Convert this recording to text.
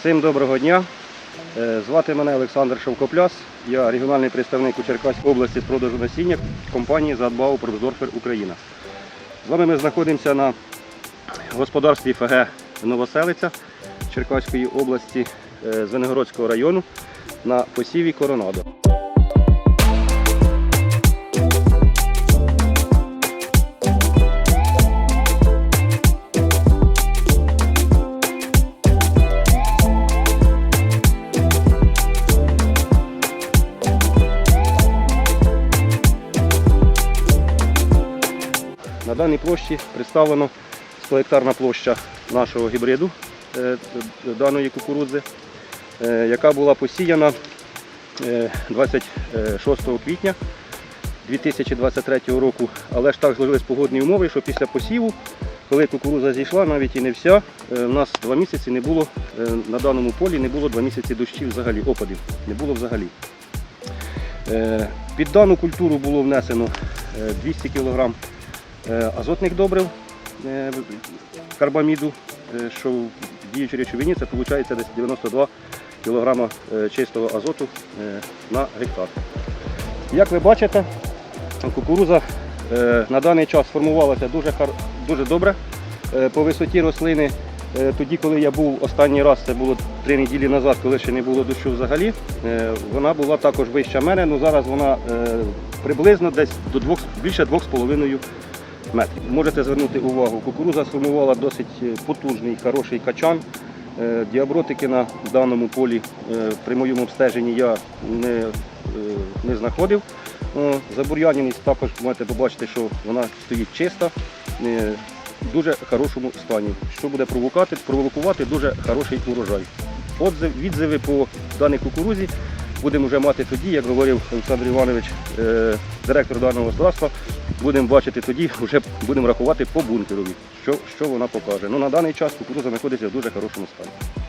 Всім доброго дня. Е, Звати мене Олександр Шовкопляс. Я регіональний представник у Черкаській області з продажу насіння компанії Задбау Продорфер Україна. З вами ми знаходимося на господарстві ФГ Новоселиця Черкаської області е, Звенигородського району на посіві Коронадо. На даній площі представлено 100 гектарна площа нашого гібриду е, даної кукурудзи, е, яка була посіяна е, 26 квітня 2023 року. Але ж так зложились погодні умови, що після посіву, коли кукурудза зійшла, навіть і не вся, е, у нас два місяці не було е, на даному полі, не було два місяці дощів взагалі, опадів не було взагалі. Е, Під дану культуру було внесено е, 200 кг е, азотних добрив е, карбаміду, е, що в діючій речовині це виходить десь 92 кг чистого азоту е, на гектар. Як ви бачите, кукуруза е, на даний час сформувалася дуже, дуже добре. Е, По висоті рослини, е, тоді, коли я був останній раз, це було три неділі назад, коли ще не було дощу взагалі, е, вона була також вища мене, але зараз вона е, приблизно десь до двох, більше 2,5 метрів. Можете звернути увагу, кукуруза сформувала досить е, потужний, хороший качан. Е, Діабротики на даному полі е, при моєму обстеженні я не, не знаходив. О, Забур'яненість також можете побачити, що вона стоїть чиста, в дуже хорошому стані, що буде провокати, провокувати дуже хороший урожай. Отзив, відзиви по даній кукурузі будемо вже мати тоді, як говорив Олександр Іванович, директор даного господарства, будемо бачити тоді, вже будемо рахувати по бункерові, що, що вона покаже. Ну, на даний час кукуруза знаходиться в дуже хорошому стані.